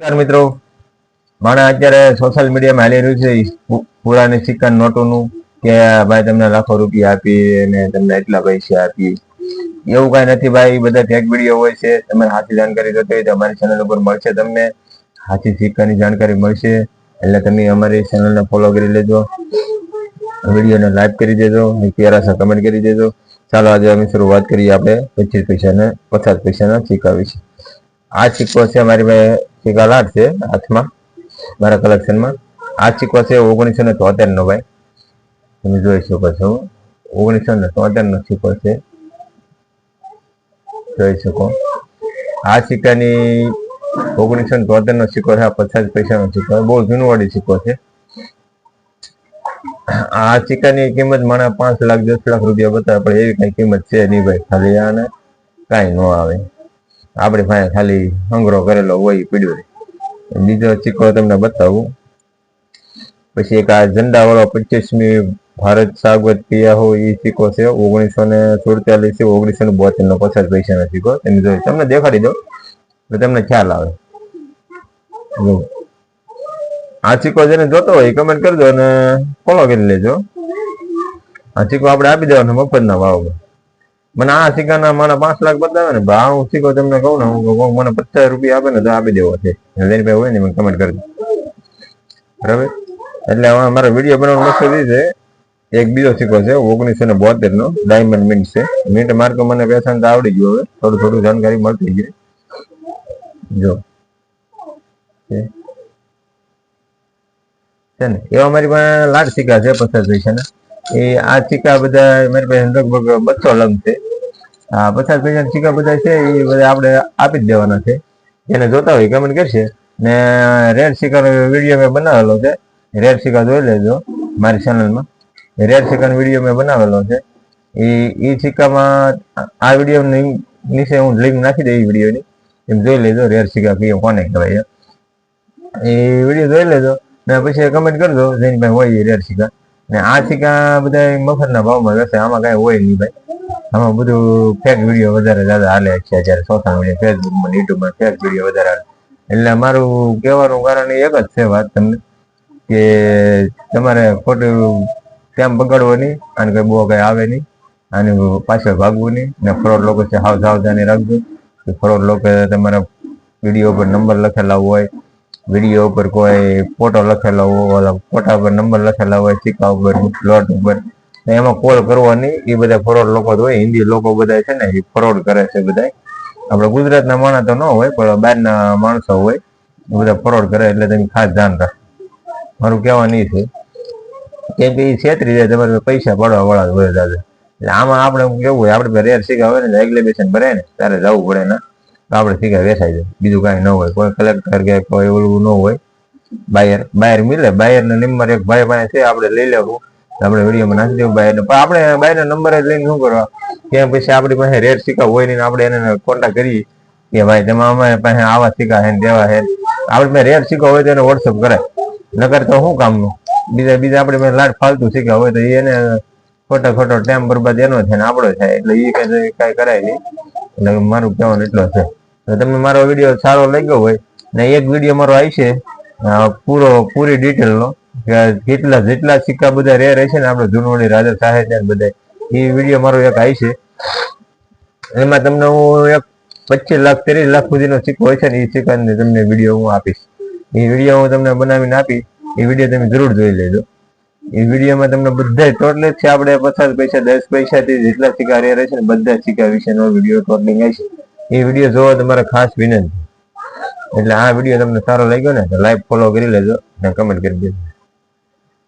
નમસ્કાર મિત્રો. માણે અત્યારે સોશિયલ મીડિયામાં હાલી રહ્યું છે પુરાની સિક્કા નોટોનું કે ભાઈ તમને લાખો રૂપિયા આપી અને તમને એટલા પૈસા આપી. એવું કાંઈ નથી ભાઈ બધા ફેક વીડિયો હોય છે. તમે સાચી જાણકારી જોતી હોય તો અમારી ચેનલ ઉપર મળશે તમને. સાચી સિક્કાની જાણકારી મળશે. એટલે તમે અમારી ચેનલને ફોલો કરી લેજો. વિડીયોને લાઈક કરી દેજો. અને કમેન્ટ કરી દેજો. ચાલો આજે અમે શરૂઆત કરીએ આપણે પચીસ પૈસાના, પચાસ પૈસાના સિક્કા વિશે. આ સિક્કો છે મારી પાસે સિક્કા લાટ છે, હાથમાં, મારા કલેક્શનમાં. આ સિક્કો છે ઓગણીસો ને તોતેર નો ભાઈ. તમે જોઈ શકો છો. ઓગણીસો ને તોતેર નો સિક્કો છે. જોઈ શકો. આ સિક્કાની ઓગણીસો ને તોતેર નો સિક્કો છે, આ પચાસ પૈસાનો સિક્કો. બહુ જૂનવાડી સિક્કો છે. આ સિક્કાની કિંમત મને પાંચ લાખ, દસ લાખ રૂપિયા બતાવે, પણ એવી કઈ કિંમત છે નહીં ભાઈ. ખાલી આને કાંઈ ન આવે. આપણી પાસે ખાલી સંગ્રહ કરેલો હોય પીડ્યો બીજો સિક્કો તમને બતાવું. પછી એક આ ઝંડા વાળો પચીસમી ભારત સાગવત પિયા હોય એ સિક્કો છે. ઓગણીસો ને સુડતાલીસ ઓગણીસો ને બોતેર નો પચાસ પૈસાનો સિક્કો. તમે જોઈ તમને દેખાડી દો એટલે તમને ખ્યાલ આવે. આ સિક્કો જેને જોતો હોય કમેન્ટ કરજો અને ફોલો કરી લેજો. આ સિક્કો આપણે આપી દેવાનો મફતના ભાવમાં. મને આ સિક્કાના મારા પાંચ લાખ બતાવે ને ભાવ હું સિક્કો તમને કહું ને, હું મને પચાસ રૂપિયા આપે ને તો આપી દેવો છે. જેની હોય ને મને કમેન્ટ કરી બરાબર? એટલે હવે મારો વીડિયો બનાવવાનો મકસદ એ છે, એક બીજો સિક્કો છે, ઓગણીસો ને બોતેર નો ડાયમંડ મિન્ટ છે. મિન્ટ માર્કો મને પહેચાન તો આવડી ગયું હવે, થોડું થોડું જાણકારી મળતી ગઈ. જો. છે. છે ને? એવા મારી પાસે લાખ સિક્કા છે, પચાસ પૈસાના. એ આ ચીકા બધા મારી પાસે લગભગ બસો લંગ છે. આ પચાસ પૈસા ચીકા બધા છે, એ બધા આપણે આપી જ દેવાના છે. જેને જોતા હોય કમેન્ટ કરશે. ને રેડ સિક્કાનો વીડિયો મેં બનાવેલો છે. રેડ સિક્કા જોઈ લેજો મારી ચેનલમાં રેડ સિક્કાનો વીડિયો મેં બનાવેલો છે. એ એ સિક્કામાં આ વીડિયો નીચે હું લિંક નાખી દઈ વિડીયોની. એમ જોઈ લેજો રેડ સિક્કા કહીએ કોને કહેવાય. એ વીડિયો જોઈ લેજો ને પછી કમેન્ટ કરજો, જેની પાસે હોય એ રેડ સિક્કા. ને આ સિક્કા બધા મફતના ભાવમાં જશે, આમાં કાંઈ હોય નહીં ભાઈ. આમાં બધું ફેક વીડિયો વધારે દાદા હાલે છે જ્યારે સોશિયલ મીડિયા ફેસબુકમાં યુટ્યુબમાં ફેક વીડિયો વધારે હાલે. એટલે મારું કહેવાનું કારણ એક જ છે વાત તમને, કે તમારે ખોટું ટાઈમ બગાડવો નહીં અને કંઈ બહુ કંઈ આવે નહીં અને પાછળ ભાગવું નહીં, ને ફ્રોડ લોકો છે સાવ સાવધાની રાખજો. કે ફ્રોડ લોકો તમારા વીડિયો પર નંબર લખેલા હોય વીડિયો ઉપર કોઈ ફોટો લખેલો હોય ફોટા પર નંબર લખેલા હોય, સિક્કા ઉપર પ્લોટ ઉપર એમાં કોલ કરવો નહીં. એ બધા ફ્રોડ લોકો હોય. હિન્દી લોકો બધા છે ને, એ ફ્રોડ કરે છે બધા આપણે ગુજરાતના માણસ તો ન હોય, પણ બહારના માણસો હોય, એ બધા ફ્રોડ કરે એટલે તમે ખાસ ધ્યાન રાખો. મારું કહેવાનું એ છે કેમ કે એ છેતરી જાય, તમારે પૈસા પડવા વાળા હોય દાદા. એટલે આમાં આપણે કેવું હોય, આપણે રેર સિક્કા હોય ને એગ્લેબેશન ભરે ને, ત્યારે જવું પડે ને. આપણે સિક્કા વેચાઈ જાય બીજું કાંઈ ન હોય. કોઈ કલેક્ટર કે કોઈ ઓલું ન હોય. બાયર બાયર મિલે. બાયર નો નંબર એક ભાઈ પાસે છે, આપણે લઈ લેવું. આપણે વિડીયોમાં નાખી દેવું બાયર પણ આપણે બાયર નંબર જ લઈને શું કરવા? કે પછી આપણી પાસે રેટ સિક્કા હોય નહીં આપણે એને કોન્ટેક્ટ કરીએ. કે ભાઈ, તેમાં અમારી પાસે આવા સિક્કા હે તેવા હે. આપણે પાસે રેટ સિક્કા હોય તો એને વોટ્સઅપ કરાય. નકર તો શું કામનું? બીજા બીજા આપણે પાસે લાટ ફાલતું સિક્કા હોય તો એને ખોટા, ખોટો ટાઈમ બરબાદ એનો છે ને આપણો થાય. એટલે એ કઈ કઈ કરાય નહીં. એટલે મારું કહેવાનું એટલો છે. તો તમે મારો વીડિયો સારો લાગ્યો હોય ને એક વીડિયો મારો આવશે પૂરો, પૂરી ડિટેલનો, કે કેટલા જેટલા સિક્કા બધા રેર છે ને આપણે જૂનવાણી રાજા સાહેબ બધા, એ વીડિયો મારો એક આવશે એમાં તમને હું એક પચીસ લાખ, ત્રીસ લાખ સુધીનો સિક્કો હોય છે ને, એ સિક્કાની તમને વીડિયો હું આપીશ. એ વીડિયો હું તમને બનાવીને આપી એ વીડિયો તમે જરૂર જોઈ લેજો. એ વિડીયોમાં તમને બધા ટોટલ છે. આપણે પચાસ પૈસા, દસ પૈસા થી જેટલા સિક્કા રહ્યા છે ને બધા સિક્કા વિશેનો વીડિયો ટોટલિંગ આવશે એ વીડિયો જોવો તમારે ખાસ વિનંતી. એટલે આ વીડિયો તમને સારો લાગ્યો ને તો લાઈક ફોલો કરી લેજો અને કમેન્ટ કરી દેજો.